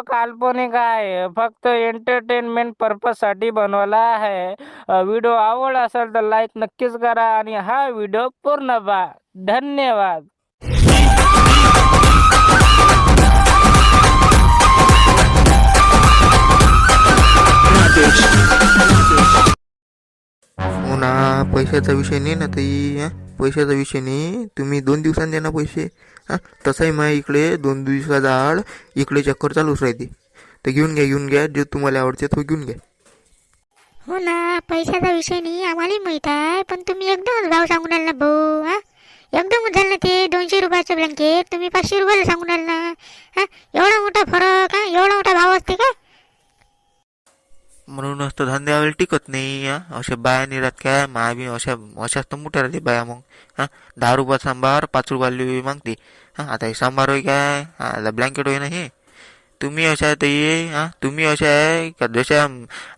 काल्पनिक आहे. फक्त एंटरटेनमेंट पर्पजसाठी बनवला आहे. व्हिडिओ आवड असेल तर लाईक नक्कीच करा आणि हा व्हिडिओ पूर्ण पहा. धन्यवाद. हो ना पैशाचा विषय नाही ना ताई पैशाचा विषय नाही. तुम्ही दोन दिवसांनी द्या ना पैसे. हां तसंही मग इकडे दोन दिवसाचा आड इकडे चक्कर चालूच राहते. तर घेऊन घ्या घेऊन घ्या. जे तुम्हाला आवडते तो घेऊन घ्या. हो ना पैशाचा विषय नाही आम्हालाही माहीत आहे. पण तुम्ही एकदमच भाव सांगून आला ना भाऊ हा? एकदम झालं ना ते दोनशे रुपयाचं ब्लँकेट तुम्ही पाचशे रुपयाला सांगून आला ना हा? एवढा मोठा फरक हा? एवढा मोठा भाव असते का? म्हणूनच तर धंद्यावर टिकत नाही हा. अशा बाया नाही राहत काय महाबी बी अशा अशाच तर मोठ्या राहते बाया मग हां. दहा रुपयात सांबार पाच रुपयाला मागते हां. आता हे सांबार होय काय? आता ब्लँकेट होय ना हे. तुम्ही अशा आहे ताई हां. तुम्ही अशा आहे का जशा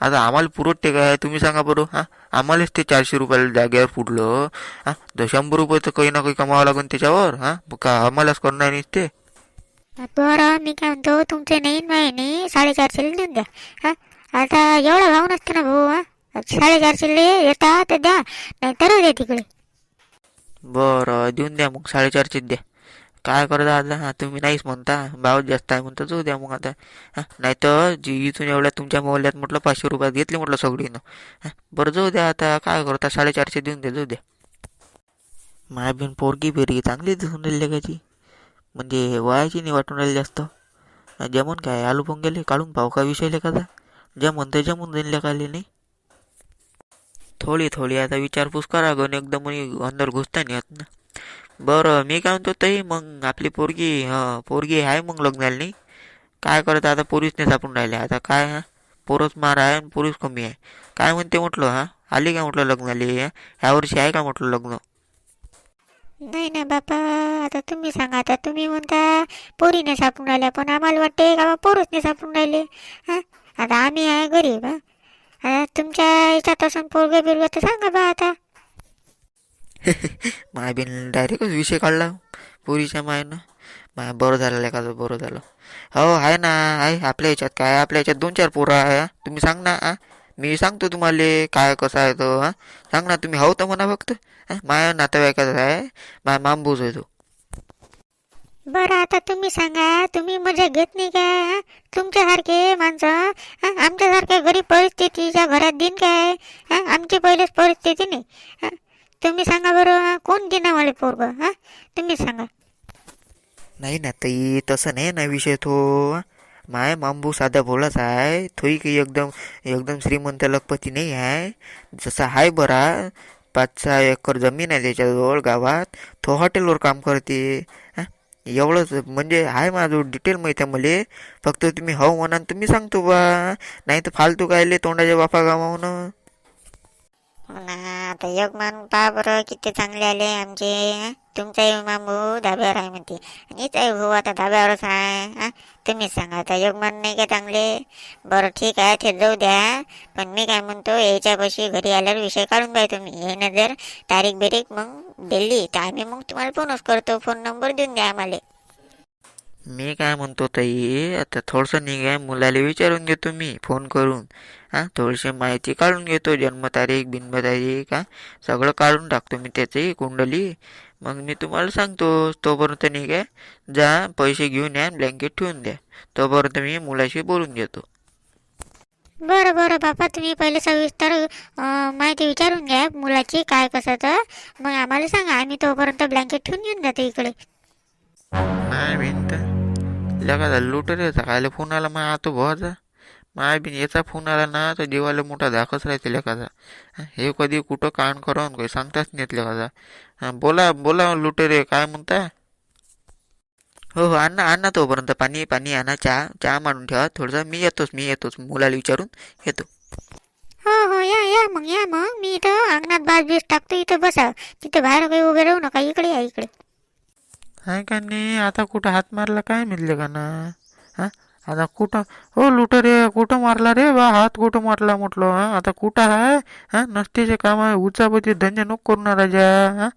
आता आम्हाला पुरवते काय तुम्ही सांगा बरं हां. आम्हालाच ते चारशे रुपयाला जागेवर फुटलं हां. तर शंभर रुपये तर काही ना काही कमावं लागेल त्याच्यावर हां. का आम्हालाच करणार नाही ते? बरं मी काय म्हणतो तुमचे नाही नाही साडेचारशे देऊन द्या हां. आता एवढा भाव नसतो ना भाऊ हा साडेचारशे येता तर द्या नाही तर द्या तिकडे बरं देऊन द्या मग साडेचारशेच द्या काय करता आता हा तुम्ही नाहीच म्हणता भाव जास्त आहे म्हणता जाऊ द्या मग आता हा नाही तर जी इथून एवढ्या तुमच्या मोहल्ल्यात म्हटलं पाचशे रुपयात घेतले म्हटलं सगळीनं हां बरं जाऊ द्या आता काय करता साडेचारशे देऊन द्या जाऊ द्या माय बिन पोरगी बिरगी चांगली दिसून राहिली कायची म्हणजे वयाची नाही वाटून राहिली जास्त जेवण काय आलू पोंगेले काढून पाहू का विषय लेखाचा जमून म्हणतो जमून जाईल लेखाले नाही. थोडी थोडी आता विचारपूस करा गण एकदम अंदर घुसता नाही आत ना. बरं मी काय म्हणतो ताई मग आपली पोरगी हं पोरगी आहे मग लग्नाला नाही. काय करत आता पोरीसने नाही राहिले आता काय हा? पोरच मार आहे आणि पोरीच कमी आहे. काय म्हणते म्हटलं हा? आली काय म्हटलं लग्नाली? ह्या वर्षी आहे का म्हटलं लग्न? नाही ना बापा आता तुम्ही सांगा आता तुम्ही म्हणता पोरीने सापडून राहिल्या पण आम्हाला वाटते का बा पोरच नाही सापडून राहिले? हा? आता आम्ही आहे गरीब हा तुमच्या याच्यात असं पोरगे बिरगे तर सांगा बा आता. माय बिन डायरेक्टच विषय काढला. पोरीच्या मायनं. माय बरं झालं का बरं झालं. हो आहे ना आहे. आपल्या याच्यात काय आपल्या याच्यात दोन चार पोरं आहे तुम्ही सांग ना आ मी सांगतो तुम्हाला काय कसं आहे तो हां. सांग ना तुम्ही हो तर म्हणा फक्त. माय माया नातेवाईकाचा आहे. माय मांबूज होतो बरं आता तुम्ही सांगा तुम्ही मजा घेत नाही काय तुमच्यासारखे माणसं आमच्यासारख्या गरीब परिस्थितीच्या घरात दिन काय? हा? आमची पहिलेच परिस्थिती नाही. हा? तुम्ही सांगा बरं कोण देणार मला पोरग हा? तुम्ही सांगा. नाही ना ताई तसं नाही ना विषय तो. माय मांबू साधा भोलाच आहे थोई की एकदम एकदम श्रीमंत लखपती नाही आहे जसा आहे बरा. पाच सहा एकर जमीन आहे त्याच्याजवळ गावात. तो हॉटेलवर काम करते. हां? एवढंच म्हणजे आहे माझं डिटेल माहीत आहे मला. फक्त तुम्ही हो म्हणा तुम्ही सांगतो बा. नाही तर फालतू कायले तोंडाच्या बापा गावाहून हो ना आता एक मान पहा बरं किती चांगले आले आमचे हा? तुमचाही मामू धाब्यावर आहे म्हणते. आणि आहे भाऊ आता धाब्यावरच आहे हा? तुम्हीच सांगा आता एक नाही का चांगले? बरं ठीक आहे ते जाऊ द्या. पण मी काय म्हणतो याच्यापाशी घरी आल्यावर विषय काढून पाहिजे तुम्ही. हे ना जर तारीख बिरीख मग दिली तर आम्ही मग तुम्हाला फोनच करतो. फोन नंबर देऊन द्या आम्हाला. मी काय म्हणतो ताई आता थोडंसं निघाय मुलाला विचारून घेतो मी फोन करून. हां थोडीशी माहिती काढून घेतो जन्मतारीख बिन्मतारीख हां सगळं काढून टाकतो मी त्याची कुंडली. मग मी तुम्हाला सांगतो तोपर्यंत निघाय जा पैसे घेऊन या ब्लँकेट ठेवून द्या. तोपर्यंत मी मुलाशी बोलून घेतो. बरं बरं बापा तुम्ही पहिले सविस्तर माहिती विचारून घ्या मुलाची काय कसं तर. मग आम्हाला सांगा आम्ही तोपर्यंत ब्लँकेट ठेवून येऊन जातो इकडे. बिन तर लगा लुटर याचा खायला फोन आला? मग आतो भावाचा. माय बिन याचा फोन आला ना तर जीवाला मोठा धाकच राहते लेखाचा हं, कधी कुठं कान करून काही सांगताच नाही येत लेखाचा बोला बोला लुटेरे काय म्हणता? हो हो आणा आणा तोपर्यंत पाणी पाणी आणा चहा चहा मांडून ठेवा. थोडंसं मी येतोच मी येतोच. मुलाला विचारून येतो. हो हो या या मग या मग. मी इथं अंगणात बाज बीज टाकतो इथं बसा. तिथे बाहेर काही उभे राहू नका. इकडे या इकडे. आहे का नाही? आता कुठं हात मारला काय मिळले का ना? हा? आता कुठं? हो लुट रे कुठं मारला रे बा? हात कुठं मारला म्हटलं हा? आता कुठं आहे हा? नसतेचे काम आहे. उचापती धंदे नको करून राजा हा?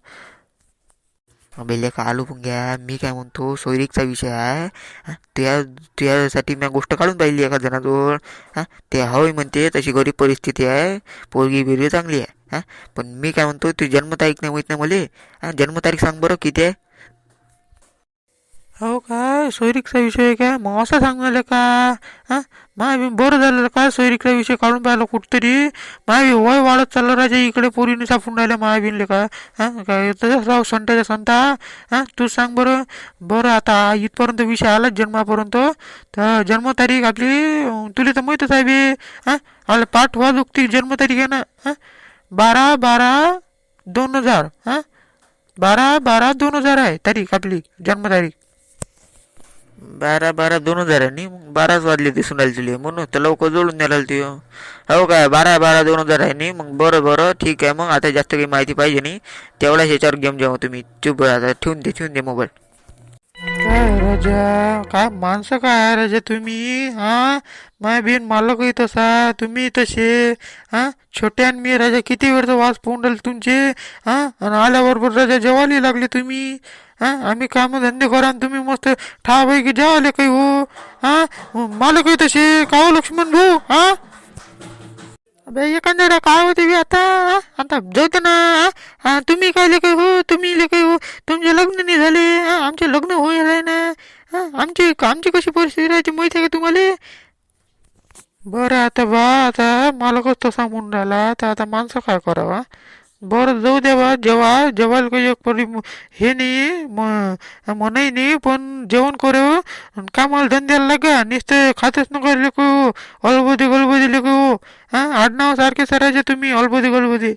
बेले का आलू पण घ्या. मी काय म्हणतो सोयरीकचा विषय आहे. त्या त्यासाठी तुझ्यासाठी मी गोष्ट काढून पाहिली एका जणाजवळ. हां? ते होय म्हणते तशी गरीब परिस्थिती आहे. पोरगी बिरगी चांगली आहे. हां? पण मी काय म्हणतो तू जन्मतारीख नाही माहीत नाही मला? हां? जन्मतारीख सांग बरं किती आहे? हो काय सोयरीकचा विषय आहे काय? मग असं सांगायला का? हां? माय बरं झालं काय सोयरीकचा विषय काढून पाहिला कुठतरी? माय वय वाढत चाललं राजा इकडे पोरीने सापून राहिल्या मायाबीनले का? हां? काय तसंच राहू संताच्या संता? हां? तू सांग बरं. बरं आता इथपर्यंत विषय आलाच जन्मापर्यंत. तर जन्मतारीख आपली तुला तर माहीतच आहे बे. हां? आला पाठ वाजूक ती जन्मतारीख आहे ना? हां? बारा बारा दोन हजार. हां? बारा बारा दोन हजार आहे तारीख आपली जन्मतारीख. बारा बारा दोन हजार मग बाराच वाजले दिसून राहिले तुला म्हणून तर लवकर जोडून द्यायला ते हो काय बारा बारा दोन हजार आहे नी. मग बरं बरं ठीक आहे. मग आता जास्त काही माहिती पाहिजे नाही. तेवढ्याच याच्यावर गेम जेव्हा तुम्ही चुप आता ठेवून दे ठेवून दे मोबाईल काय हो राजा? काय माणसं काय राजा तुम्ही? हा? माय बिन मालकही तसा. तुम्ही तसे. हा? छोट्यान मी राजा किती वेळचा वास पाहून राहिले तुमचे? हा? आणि आल्याबरोबर राजा जेवायला लागले तुम्ही. हा? आम्ही काम धंदे करा आणि तुम्ही मस्त ठापैकी आले काही हो हा? मालकही तसे का हो लक्ष्मण भाऊ हा? अबे एखाद्याला काय होते बी आता आता जाऊ दे ना तुम्ही काय लेखाय हो तुम्ही लेखाय हो तुमचे लग्न नाही झाले आमचे लग्न होईल ना आमची आमची कशी परिस्थिती राहायची माहिती आहे का तुम्हाला? बरं आता बा आता मालकच तसा सांगून राहिला तर आता माणसं काय करावा बरं जाऊ द्यावा जेव्हा जेवायला काही एक परी हे नाही म म्हणही नाही पण जेवण करू. कामाला धंद्याला लागा नुसतं खातच नका लेकू अलबदी गलबदी लेकू हा आडनाव सारखे सरायचे तुम्ही अलबदी गलबदी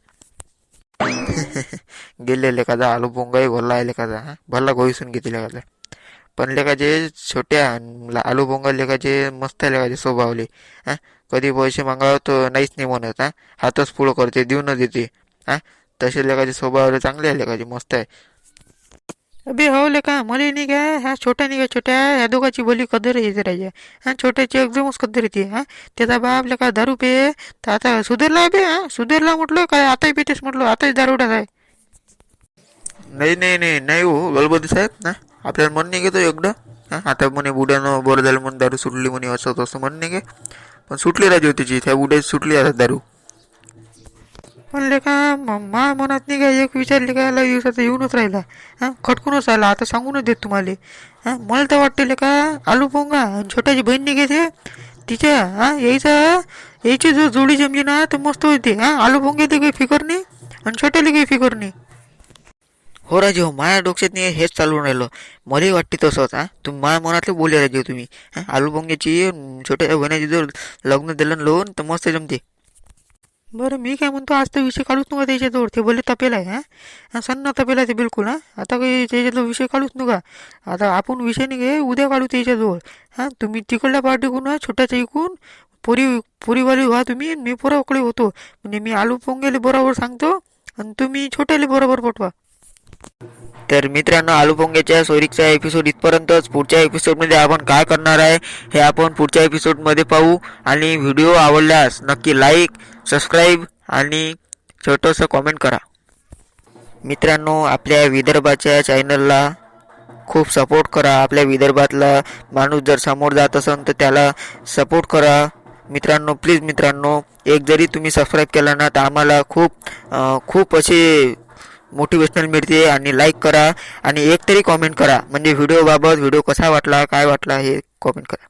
गेले लेखाचा आलू बोंगाही भरला आहे लेखाचा भरला घोईसून घेते लेखाचा पण लेखाचे छोट्या आलू बोंगा लेखाचे मस्त आहे लेखाचे स्वभावले हां. कधी पैसे मागावं तर नाहीच नाही म्हणत हां. हातच पुढं करते देऊन देते. हा? तसे लेखाचे स्वभावले चांगले आहे लेखाचे मस्त आहे. अबे हो लेका मला नाही का ह्या छोट्या नाही का छोट्या ह्या दोघाची बोली कदर येते राजा हा छोट्याची एकदमच कदर येते हा? त्याचा बाप लेका दारू पे तर आता सुधारला बे हा? सुधारला म्हटलं काय आताही पेतेस म्हटलं आताही दारुडाच आहे. नाही नाही नाही नाही हो गलबदी साहेब ना. आपल्याला म्हणणे घेतो एकदा? हा? आता म्हणे बुड्यानं बरं झालं म्हणून दारू सुटली म्हणे असं तसं म्हणणे घे पण सुटली राजी तिची त्या बुड्याची सुटली आता दारू. पण लेका म- मा मनात नाही का एक विचारले का याला दिवसाचा येऊनच राहिला. हां खटकूनच राहिला. आता सांगूनच देत तुम्हाला. हां मला तर वाटते लेका आलू पोंगा आणि छोट्याची बहीण नाही घेते तिच्या हा यायचा यायची जो जोडी जमली ना तर मस्त होती. हा आलू पोंग्याला काही फिकर नाही आणि छोट्याला काही फिकर नाही. हो राजे हो माझ्या डोक्यात नाही हेच चालून राहिलं. मलाही वाटते तसंच हा. तुम्ही माझ्या मनातलं बोलले राजे तुम्ही. हा आलू पोंग्याची छोट्या बहिणाची जर लग्न दिलं न लोन तर मस्त जमते. बरं मी काय म्हणतो आज तर विषय काढूच नका त्याच्याजवळ. ते भले तपेला आहे हा? सन्ना तपेला ते बिलकुल हां? आता काही त्याच्याजवळ विषय काढूच नका. आता आपण विषय नाही घे उद्या काढू त्याच्याजवळ. हां तुम्ही तिकडल्या पार्टीकडून हा, छोट्याच्या इकून पुरी पुरीवाली व्हा तुम्ही मी पोराकडे होतो. म्हणजे मी आलू पोंगेले बरोबर सांगतो आणि तुम्ही छोट्याले बरोबर पटवा. तर मित्रांनो आलू पोंग्याच्या एपिसोड इथपर्यंतच. पुढच्या एपिसोडमध्ये आपण काय करणार आहे हे आपण पुढच्या एपिसोडमध्ये पाहू. आणि व्हिडिओ आवडल्यास नक्की लाईक सबस्क्राईब आणि छोटंसं कॉमेंट करा. मित्रांनो आपल्या विदर्भाच्या चॅनलला खूप सपोर्ट करा. आपल्या विदर्भातला माणूस जर समोर जात असेल तर त्याला सपोर्ट करा. मित्रांनो प्लीज मित्रांनो एक जरी तुम्ही सबस्क्राईब केला ना तर आम्हाला खूप खूप असे मोटिवेशनल मिळते आणि लाईक करा आणि एक तरी कॉमेंट करा. म्हणजे व्हिडिओबाबत व्हिडिओ कसा वाटला काय वाटला हे कॉमेंट करा.